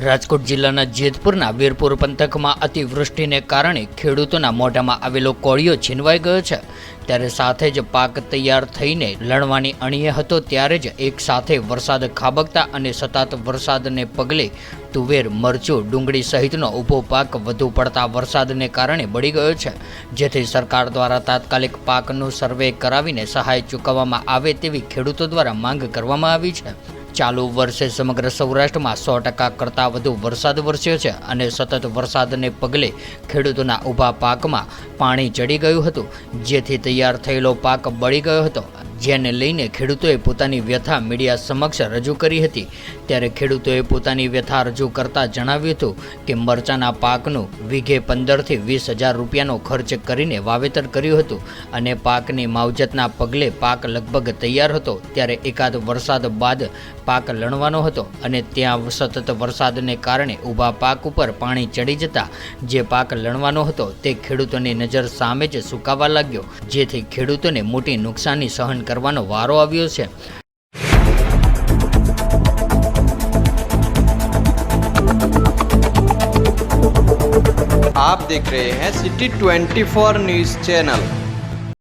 રાજકોટ જિલ્લાના જેતપુરના વીરપુર પંથકમાં અતિવૃષ્ટિને કારણે ખેડૂતોના મોઢામાં આવેલો કોળિયો છીનવાઈ ગયો છે. ત્યારે સાથે જ પાક તૈયાર થઈને લણવાની અણીએ હતો ત્યારે જ એક સાથે વરસાદ ખાબકતા અને સતત વરસાદને પગલે તુવેર, મરચું, ડુંગળી સહિતનો ઊભો પાક વધુ પડતા વરસાદને કારણે બળી ગયો છે. જેથી સરકાર દ્વારા તાત્કાલિક પાકનું સર્વે કરાવીને સહાય ચૂકવવામાં આવે તેવી ખેડૂતો દ્વારા માંગ કરવામાં આવી છે. ચાલુ વર્ષે સમગ્ર સૌરાષ્ટ્રમાં સો ટકા કરતાં વધુ વરસાદ વરસ્યો છે અને સતત વરસાદને પગલે ખેડૂતોના ઊભા પાકમાં પાણી ચડી ગયું હતું. જેથી તૈયાર થયેલો પાક બળી ગયો હતો. જેને લઈને ખેડૂતોએ પોતાની વ્યથા મીડિયા સમક્ષ રજૂ કરી હતી. ત્યારે ખેડૂતોએ પોતાની વ્યથા રજૂ કરતા જણાવ્યું હતું કે મરચાના પાકનું વીઘે પંદરથી વીસ હજાર રૂપિયાનો ખર્ચ કરીને વાવેતર કર્યું હતું અને પાકની માવજતના પગલે પાક લગભગ તૈયાર હતો. ત્યારે એકાદ વરસાદ બાદ પાક લણવાનો હતો અને ત્યાં સતત વરસાદને કારણે ઊભા પાક ઉપર પાણી ચડી જતા જે પાક લણવાનો હતો તે ખેડૂતોની નજર સામે જ સુકાવા લાગ્યો, જેથી ખેડૂતોને મોટી નુકસાની સહન કરવાનો વારો આવ્યો છે आप देख रहे हैं सिटी 24 न्यूज चैनल